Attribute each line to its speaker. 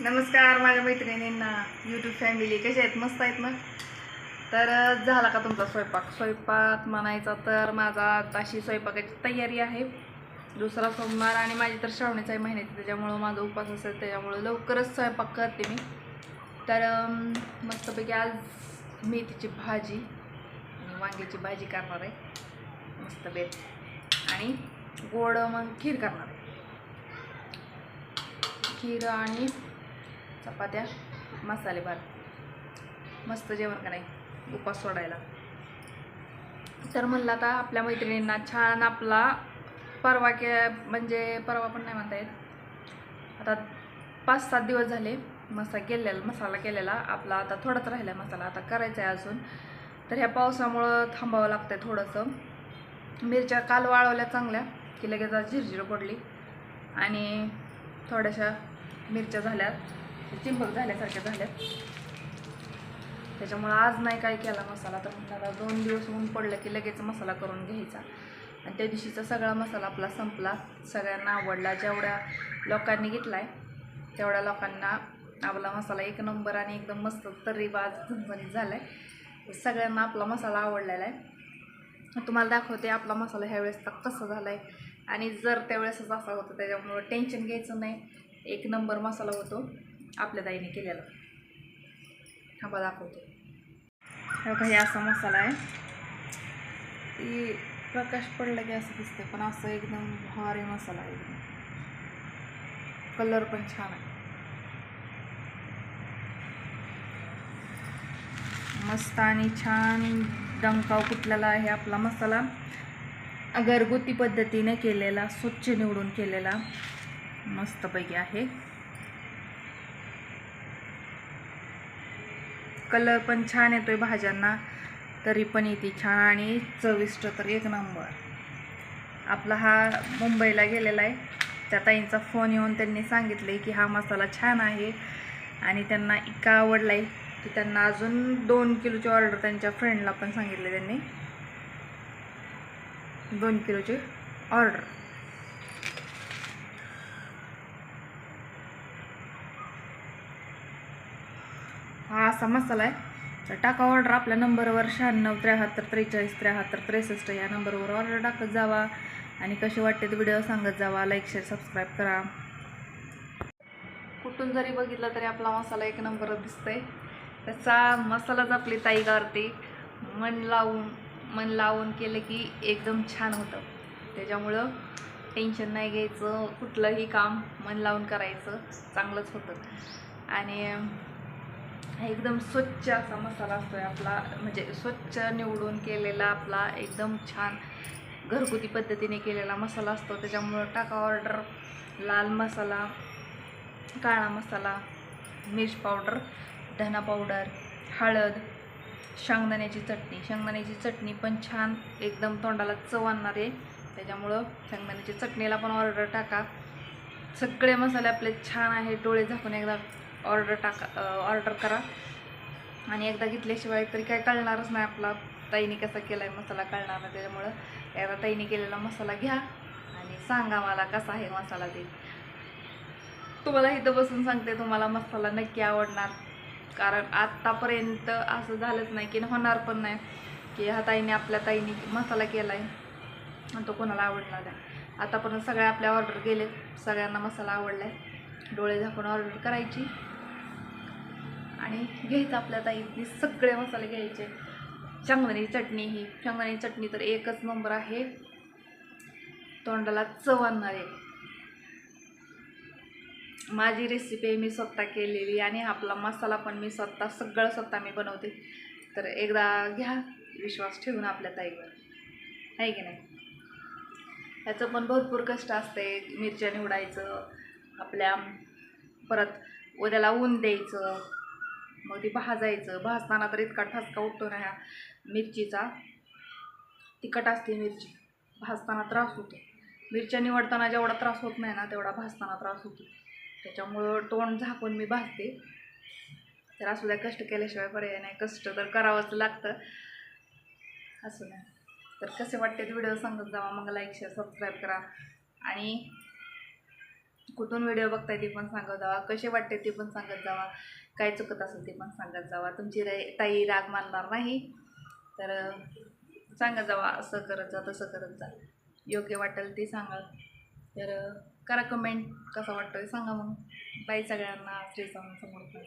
Speaker 1: नमस्कार माझ्या मैत्रिणींना यूट्यूब फॅमिली कशा आहेत? मस्त आहेत ना तर झाला का तुमचा स्वयंपाक? स्वयंपाक म्हणायचा तर माझा ताशी स्वयंपाकाची तयारी आहे. दुसरा सोमवार आणि माझी तर श्रावणीचाही आहे महिन्याची त्याच्यामुळं माझा उपवास असेल त्याच्यामुळं लवकरच स्वयंपाक करते मी. तर मस्तपैकी आज मेथीची भाजी आणि वांग्याची भाजी करणार आहे. मस्त बेत. आणि गोड मग खीर करणार आहे. खीर आणि चपात्या मसाले भात मस्त जेवण करायचं उपास सोडायला. तर म्हणलं आता आपल्या मैत्रिणींना छान आपला परवा के म्हणजे परवा पण नाही म्हणता येत. आता पाच सात दिवस झाले मसा केलेला मसाला केलेला. आपला आता थोडाच राहिला आहे मसाला. आता करायचा आहे अजून. तर ह्या पावसामुळं थांबावं लागतं आहे थोडंसं. मिरच्या काल वाळवल्या चांगल्या की लगेच झिरझिर पडली. आणि थोड्याशा मिरच्या झाल्यात. चिंबक झाल्यासारख्या झाल्या त्याच्यामुळं आज नाही काय केला मसाला तर म्हटलं आता दोन दिवस ऊन पडलं की लगेच मसाला करून घ्यायचा. आणि त्या दिवशीचा सगळा मसाला आपला संपला. सगळ्यांना आवडला. जेवढ्या लोकांनी घेतला आहे तेवढ्या लोकांना आपला मसाला एक नंबर आणि एकदम मस्त तर्रीबाज झणझणीत झाला आहे सगळ्यांना आपला मसाला आवडलेला आहे. तुम्हाला दाखवते आपला मसाला ह्यावेळेस तर कसं झाला आहे आणि जर त्यावेळेसच असा होतं त्याच्यामुळं टेन्शन घ्यायचं नाही. एक नंबर मसाला होतो. आपल्या ताईने केलेला. थांबा दाखवते. बघा हे असा मसाला आहे. ती प्रकाश पडला की असं दिसतं पण असं एकदम भारी मसाला आहे. एकदम कलर पण छान आहे. मस्त आणि छान डंकाव कुठलेला आहे आपला मसाला. घरगुती पद्धतीने केलेला स्वच्छ निवडून केलेला मस्तपैकी आहे. कलर पण छान येतो आहे भाज्यांना. तरी पण येते छान आणि चविष्ट तर एक नंबर. आपला हा मुंबईला गेलेला आहे. त्या ताईंचा फोन येऊन त्यांनी सांगितले की हा मसाला छान आहे आणि त्यांना इतका आवडला आहे की त्यांना अजून दोन किलोची ऑर्डर त्यांच्या फ्रेंडला पण सांगितले त्यांनी. दोन किलोची ऑर्डर हा असा मसाला आहे तर टाका ऑर्डर आपल्या नंबरवर शहाण्णव त्र्याहत्तर त्रेचाळीस त्र्याहत्तर त्रेसष्ट या नंबरवर ऑर्डर टाकत जावा. आणि कसे वाटते ते व्हिडिओ सांगत जावा. लाईक शेअर सबस्क्राईब करा. कुठून जरी बघितलं तरी आपला मसाला एक नंबरच दिसतंय. त्याचा मसालाच आपली ताई गारते. मन लावून मन लावून केलं की एकदम छान होतं. त्याच्यामुळं टेन्शन नाही घ्यायचं. कुठलंही काम मन लावून करायचं. चांगलंच होतं. आणि एकदम स्वच्छ असा मसाला असतो आहे आपला. म्हणजे स्वच्छ निवडून केलेला आपला एकदम छान घरगुती पद्धतीने केलेला मसाला असतो. त्याच्यामुळं टाका ऑर्डर लाल मसाला काळा मसाला मिर्च पावडर धना पावडर हळद शेंगदाण्याची चटणी. शेंगदाण्याची चटणी पण छान एकदम तोंडाला चव आणणार आहे. त्याच्यामुळं शेंगदाण्याची चटणीला पण ऑर्डर टाका. सगळे मसाले आपले छान आहे. डोळे झाकून एकदा ऑर्डर टाका ऑर्डर करा. आणि एकदा घेतल्याशिवाय तरी काय कळणारच नाही आपला. ताईने कसा केला आहे मसाला कळणार नाही त्याच्यामुळं. एकदा ताईने केलेला मसाला घ्या आणि सांगा मला कसा आहे मसाला ते. तुम्हाला इथं बसून सांगते तुम्हाला मसाला नक्की आवडणार. कारण आत्तापर्यंत असं झालंच नाही की होणार पण नाही. की ह्या ताईने आपल्या ताईने मसाला केला आहे आणि तो कोणाला आवडणार नाही. आतापर्यंत सगळ्या आपल्या ऑर्डर गेले सगळ्यांना मसाला आवडला आहे डोळे झाकून ऑर्डर करायची. आणि घ्यायचं आपल्या ताईतनी सगळे मसाले घ्यायचे. शेंगदाणी चटणी ही शेंगदाणी चटणी तर एकच नंबर आहे. तोंडाला चव आणणारे. माझी रेसिपी मी स्वतः केलेली आणि आपला मसाला पण मी स्वतः सगळं स्वतः मी बनवते. तर एकदा घ्या विश्वास ठेवून आपल्या ताईवर. आहे की नाही? ह्याचं पण भरपूर कष्ट असते मिरच्या निवडायचं आपल्या परत उद्याला ऊन द्यायचं. मग ते भाजायचं. भाजताना तर इतका ठसका उठतो ना ह्या मिरचीचा. तिखट असते मिरची. भाजताना त्रास होतो. मिरच्या निवडताना जेवढा त्रास होत नाही ना तेवढा भाजताना त्रास होतो. त्याच्यामुळं तोंड झाकून मी भाजते. तर असू द्या कष्ट केल्याशिवाय पर्याय नाही. कष्ट तर करावंच लागतं. असं नाही तर कसे वाटते व्हिडिओ सांगत जावा. मग लाईक शेअर सबस्क्राईब करा. आणि कुठून व्हिडिओ बघताय ते पण सांगत जावा. कसे वाटते ते पण सांगत जावा. काय चुकत असेल ते पण सांगत जावा. तुमची रा ताई राग मानणार नाही. तर सांगत जावा. असं करत जा तसं करत जा. योग्य वाटेल ते सांगा. तर करा कमेंट कसा वाटतोय सांगा मग. बाई सगळ्यांना श्री समोर